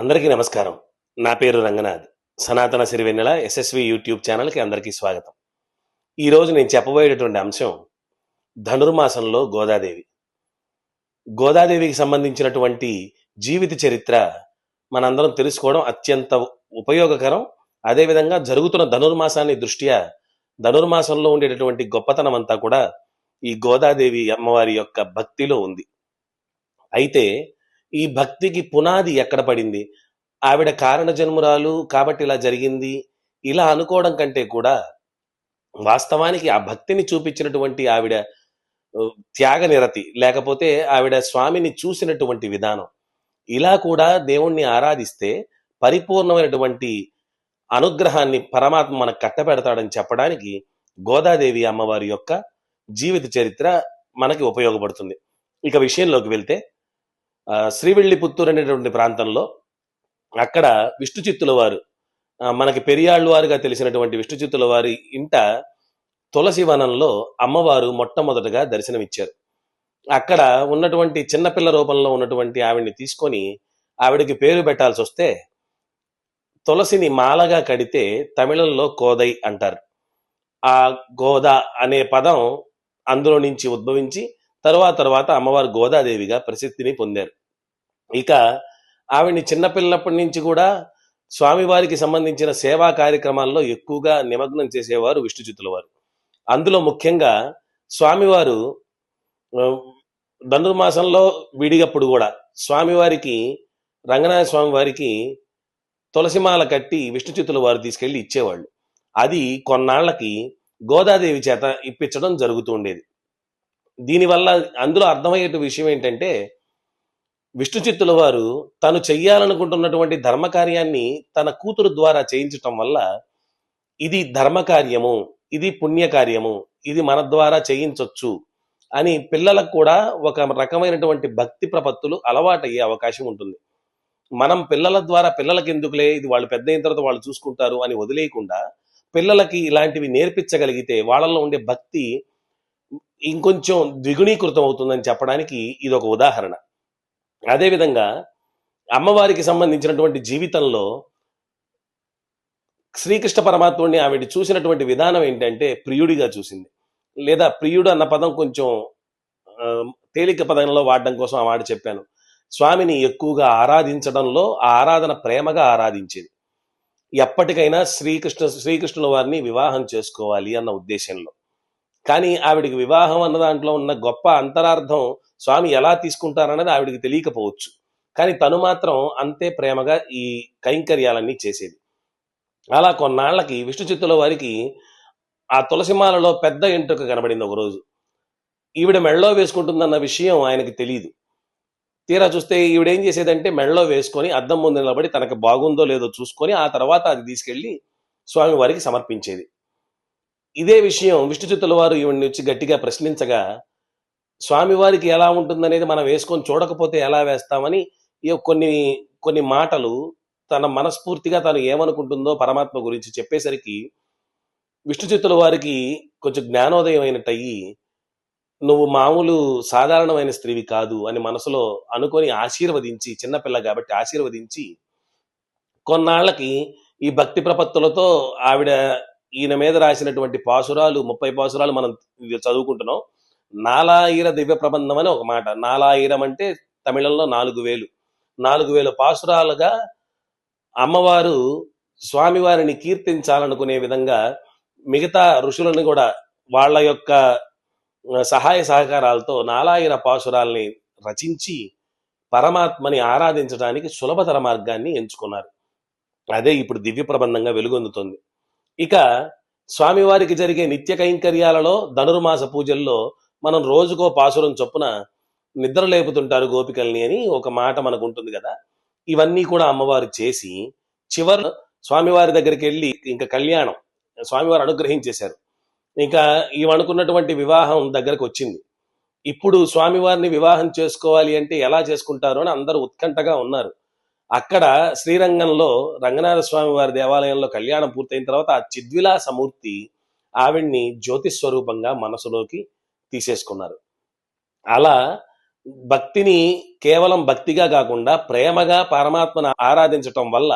అందరికీ నమస్కారం. నా పేరు రంగనాథ్. సనాతన సిరివెన్నెల ఎస్ఎస్వి యూట్యూబ్ ఛానల్కి అందరికీ స్వాగతం. ఈరోజు నేను చెప్పబోయేటటువంటి అంశం ధనుర్మాసంలో గోదాదేవి. గోదాదేవికి సంబంధించినటువంటి జీవిత చరిత్ర మనందరం తెలుసుకోవడం అత్యంత ఉపయోగకరం. అదేవిధంగా జరుగుతున్న ధనుర్మాసాన్ని దృష్ట్యా ధనుర్మాసంలో ఉండేటటువంటి గొప్పతనం అంతా కూడా ఈ గోదాదేవి అమ్మవారి యొక్క భక్తిలో ఉంది. అయితే ఈ భక్తికి పునాది ఎక్కడ పడింది? ఆవిడ కారణ జన్మురాలు కాబట్టి ఇలా జరిగింది. ఇలా అనుకోవడం కంటే కూడా వాస్తవానికి ఆ భక్తిని చూపించినటువంటి ఆవిడ త్యాగ నిరతి లేకపోతే ఆవిడ స్వామిని చూసినటువంటి విధానం. ఇలా కూడా దేవుణ్ణి ఆరాధిస్తే పరిపూర్ణమైనటువంటి అనుగ్రహాన్ని పరమాత్మ మనకు కట్టబెడతాడని చెప్పడానికి గోదాదేవి అమ్మవారి యొక్క జీవిత చరిత్ర మనకి ఉపయోగపడుతుంది. ఇక విషయంలోకి వెళ్తే ఆ, శ్రీవిల్లిపుత్తూరు అనేటువంటి ప్రాంతంలో అక్కడ విష్ణు చిత్తుల వారు మనకి పెరియాళ్ళు వారుగా తెలిసినటువంటి విష్ణు చిత్తుల వారి ఇంట తులసి వనంలో అమ్మవారు మొట్టమొదటగా దర్శనమిచ్చారు. అక్కడ ఉన్నటువంటి చిన్నపిల్ల రూపంలో ఉన్నటువంటి ఆవిడ్ని తీసుకొని ఆవిడకి పేరు పెట్టాల్సి వస్తే తులసిని మాలగా కడితే తమిళంలో కోదై అంటారు. ఆ గోద అనే పదం అందులో నుంచి ఉద్భవించి తరువాత తర్వాత అమ్మవారు గోదాదేవిగా ప్రసిద్ధిని పొందారు. ఇక ఆవిడ్ని చిన్నపిల్లప్పటి నుంచి కూడా స్వామివారికి సంబంధించిన సేవా కార్యక్రమాల్లో ఎక్కువగా నిమగ్నం చేసేవారు విష్ణుచిత్తుల వారు అందులో ముఖ్యంగా స్వామివారు ధనుర్మాసంలో విడిగప్పుడు కూడా స్వామివారికి రంగనాథ స్వామి వారికి తులసిమాల కట్టి విష్ణుచిత్తుల వారు తీసుకెళ్ళి ఇచ్చేవాళ్ళు. అది కొన్నాళ్ళకి గోదాదేవి చేత ఇప్పించడం జరుగుతూ ఉండేది. దీనివల్ల అందులో అర్థమయ్యే విషయం ఏంటంటే విష్ణు చిత్తుల వారు తను చెయ్యాలనుకుంటున్నటువంటి ధర్మకార్యాన్ని తన కూతురు ద్వారా చేయించటం వల్ల ఇది ధర్మకార్యము ఇది పుణ్యకార్యము ఇది మన ద్వారా చేయించవచ్చు అని పిల్లలకు కూడా ఒక రకమైనటువంటి భక్తి ప్రపత్తులు అలవాటయ్యే అవకాశం ఉంటుంది. మనం పిల్లల ద్వారా పిల్లలకి ఎందుకులే ఇది వాళ్ళు పెద్ద అయిన తర్వాత వాళ్ళు చూసుకుంటారు అని వదిలేయకుండా పిల్లలకి ఇలాంటివి నేర్పించగలిగితే వాళ్ళలో ఉండే భక్తి ఇంకొంచెం ద్విగుణీకృతం అవుతుందని చెప్పడానికి ఇది ఒక ఉదాహరణ. అదేవిధంగా అమ్మవారికి సంబంధించినటువంటి జీవితంలో శ్రీకృష్ణ పరమాత్ముడిని ఆవిడ చూసినటువంటి విధానం ఏంటంటే ప్రియుడిగా చూసింది. లేదా ప్రియుడు అన్న పదం కొంచెం తేలిక పదంలో వాడడం కోసం ఆ మాట చెప్పాను. స్వామిని ఎక్కువగా ఆరాధించడంలో ఆ ఆరాధన ప్రేమగా ఆరాధించేది. ఎప్పటికైనా శ్రీకృష్ణ శ్రీకృష్ణుల వారిని వివాహం చేసుకోవాలి అన్న ఉద్దేశంలో. కానీ ఆవిడికి వివాహం అన్న దాంట్లో ఉన్న గొప్ప అంతరార్థం స్వామి ఎలా తీసుకుంటారన్నది ఆవిడికి తెలియకపోవచ్చు. కానీ తను మాత్రం అంతే ప్రేమగా ఈ కైంకర్యాలన్నీ చేసేది. అలా కొన్నాళ్ళకి విష్ణు చిత్తుల వారికి ఆ తులసిమాలలో పెద్ద ఎంట్రుక కనబడింది ఒకరోజు ఈవిడ మెడలో వేసుకుంటుందన్న విషయం ఆయనకి తెలియదు తీరా చూస్తే ఈవిడేం చేసేదంటే మెడలో వేసుకొని అద్దం ముందు నిలబడి తనకు బాగుందో లేదో చూసుకొని ఆ తర్వాత అది తీసుకెళ్ళి స్వామి వారికి సమర్పించేది. ఇదే విషయం విష్ణు చిత్తుల వారు ఈవిడిని వచ్చి గట్టిగా ప్రశ్నించగా స్వామివారికి ఎలా ఉంటుందనేది మనం వేసుకొని చూడకపోతే ఎలా వేస్తామని ఈ కొన్ని కొన్ని మాటలు తన మనస్ఫూర్తిగా తను ఏమనుకుంటుందో పరమాత్మ గురించి చెప్పేసరికి విష్ణు చిత్తుల వారికి కొంచెం జ్ఞానోదయం అయినట్టు అయ్యి నువ్వు మామూలు సాధారణమైన స్త్రీవి కాదు అని మనసులో అనుకొని ఆశీర్వదించి చిన్నపిల్ల కాబట్టి ఆశీర్వదించి కొన్నాళ్ళకి ఈ భక్తి ప్రపత్తులతో ఆవిడ ఈయన మీద రాసినటువంటి పాసురాలు ముప్పై పాసురాలు మనం చదువుకుంటున్నాం. నాలాయిర దివ్య ప్రబంధం అని ఒక మాట. నాలాయిరం అంటే తమిళంలో నాలుగు వేలు. నాలుగు వేల పాసురాలుగా అమ్మవారు స్వామివారిని కీర్తించాలనుకునే విధంగా మిగతా ఋషులను కూడా వాళ్ళ యొక్క సహాయ సహకారాలతో నాలాయిర పాసురాల్ని రచించి పరమాత్మని ఆరాధించడానికి సులభతర మార్గాన్ని ఎంచుకున్నారు. అదే ఇప్పుడు దివ్య ప్రబంధంగా వెలుగొందుతుంది. ఇక స్వామివారికి జరిగే నిత్య కైంకర్యాలలో ధనుర్మాస పూజల్లో మనం రోజుకో పాసురం చొప్పున నిద్ర లేపుతుంటారు గోపికల్ని అని ఒక మాట మనకు ఉంటుంది కదా. ఇవన్నీ కూడా అమ్మవారు చేసి చివరి స్వామివారి దగ్గరికి వెళ్ళి ఇంకా కళ్యాణం స్వామివారు అనుగ్రహించేశారు. ఇంకా ఇవనుకున్నటువంటి వివాహం దగ్గరకు వచ్చింది. ఇప్పుడు స్వామివారిని వివాహం చేసుకోవాలి అంటే ఎలా చేసుకుంటారు అని అందరూ ఉత్కంఠగా ఉన్నారు. అక్కడ శ్రీరంగంలో రంగనాథ స్వామి వారి దేవాలయంలో కళ్యాణం పూర్తయిన తర్వాత ఆ చిద్విలాసమూర్తి ఆవిడ్ని జ్యోతిస్వరూపంగా మనసులోకి తీసేసుకున్నారు. అలా భక్తిని కేవలం భక్తిగా కాకుండా ప్రేమగా పరమాత్మను ఆరాధించటం వల్ల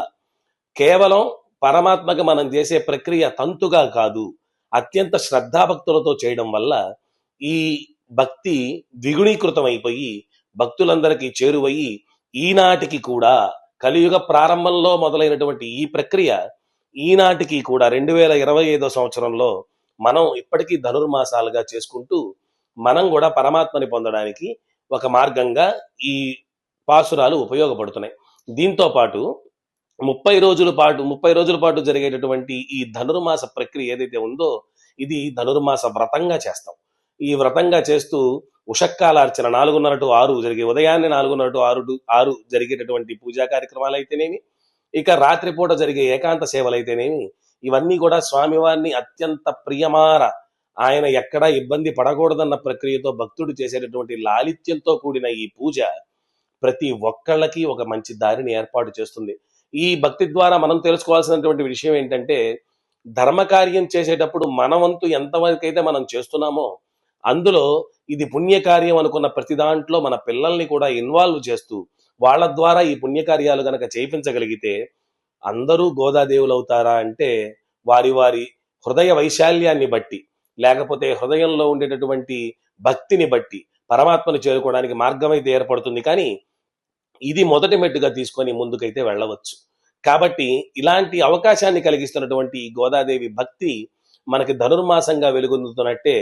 కేవలం పరమాత్మకి మనం చేసే ప్రక్రియ తంతుగా కాదు అత్యంత శ్రద్ధాభక్తులతో చేయడం వల్ల ఈ భక్తి ద్విగుణీకృతం అయిపోయి భక్తులందరికీ చేరువయ్యి ఈనాటికి కూడా కలియుగ ప్రారంభంలో మొదలైనటువంటి ఈ ప్రక్రియ ఈనాటికి కూడా రెండు వేల ఇరవై ఐదో సంవత్సరంలో మనం ఇప్పటికీ ధనుర్మాసాలుగా చేసుకుంటూ మనం కూడా పరమాత్మని పొందడానికి ఒక మార్గంగా ఈ పాసురాలు ఉపయోగపడుతున్నాయి. దీంతో పాటు ముప్పై రోజుల పాటు ముప్పై రోజుల పాటు జరిగేటటువంటి ఈ ధనుర్మాస ప్రక్రియ ఏదైతే ఉందో ఇది ధనుర్మాస వ్రతంగా చేస్తాం. ఈ వ్రతంగా చేస్తూ ఉషక్కాలార్చన నాలుగున్నర టు ఆరు జరిగే ఉదయాన్నే నాలుగున్నర టు ఆరు టు ఆరు జరిగేటటువంటి పూజా కార్యక్రమాలు అయితేనేమి ఇక రాత్రిపూట జరిగే ఏకాంత సేవలు అయితేనేమి ఇవన్నీ కూడా స్వామివారిని అత్యంత ప్రియమార ఆయన ఎక్కడా ఇబ్బంది పడకూడదన్న ప్రక్రియతో భక్తుడు చేసేటటువంటి లాలిత్యంతో కూడిన ఈ పూజ ప్రతి ఒక్కళ్ళకి ఒక మంచి దారిని ఏర్పాటు చేస్తుంది. ఈ భక్తి ద్వారా మనం తెలుసుకోవాల్సినటువంటి విషయం ఏంటంటే ధర్మకార్యం చేసేటప్పుడు మన వంతు ఎంతవరకు అయితే మనం చేస్తున్నామో అందులో ఇది పుణ్యకార్యం అనుకున్న ప్రతి దాంట్లో మన పిల్లల్ని కూడా ఇన్వాల్వ్ చేస్తూ వాళ్ళ ద్వారా ఈ పుణ్యకార్యాలు గనక చేయించగలిగితే అందరూ గోదాదేవులు అవుతారా అంటే వారి వారి హృదయ వైశాల్యాన్ని బట్టి లేకపోతే హృదయంలో ఉండేటటువంటి భక్తిని బట్టి పరమాత్మను చేరుకోవడానికి మార్గం అయితే ఏర్పడుతుంది. కానీ ఇది మొదటి మెట్టుగా తీసుకొని ముందుకైతే వెళ్ళవచ్చు. కాబట్టి ఇలాంటి అవకాశాన్ని కలిగిస్తున్నటువంటి గోదాదేవి భక్తి మనకి ధనుర్మాసంగా వెలుగొందుతున్నట్టే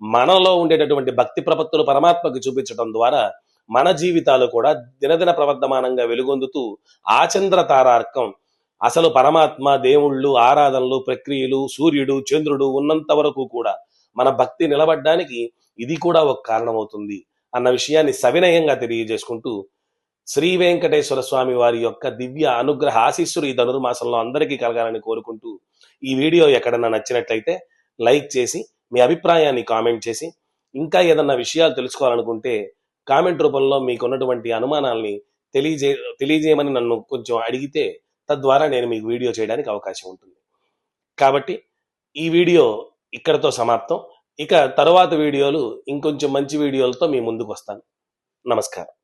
మనలో ఉండేటటువంటి భక్తి ప్రపత్తులు పరమాత్మకు చూపించడం ద్వారా మన జీవితాలు కూడా దినదిన ప్రవర్ధమానంగా వెలుగొందుతూ ఆచంద్ర తారార్కం అసలు పరమాత్మ దేవుళ్ళు ఆరాధనలు ప్రక్రియలు సూర్యుడు చంద్రుడు ఉన్నంత వరకు కూడా మన భక్తి నిలబడ్డానికి ఇది కూడా ఒక కారణమవుతుంది అన్న విషయాన్ని సవినయంగా తెలియజేసుకుంటూ శ్రీ వెంకటేశ్వర స్వామి వారి యొక్క దివ్య అనుగ్రహ ఆశీస్సులు ఈ ధనుర్మాసంలో అందరికీ కలగాలని కోరుకుంటూ ఈ వీడియో ఎక్కడన్నా నచ్చినట్లయితే లైక్ చేసి మీ అభిప్రాయాన్ని కామెంట్ చేసి ఇంకా ఏదన్నా విషయాలు తెలుసుకోవాలనుకుంటే కామెంట్ రూపంలో మీకున్నటువంటి అనుమానాల్ని తెలియజే తెలియజేయమని నన్ను కొంచెం అడిగితే తద్వారా నేను మీకు వీడియో చేయడానికి అవకాశం ఉంటుంది. కాబట్టి ఈ వీడియో ఇక్కడతో సమాప్తం. ఇక తరువాత వీడియోలు ఇంకొంచెం మంచి వీడియోలతో మీ ముందుకు వస్తాను. నమస్కారం.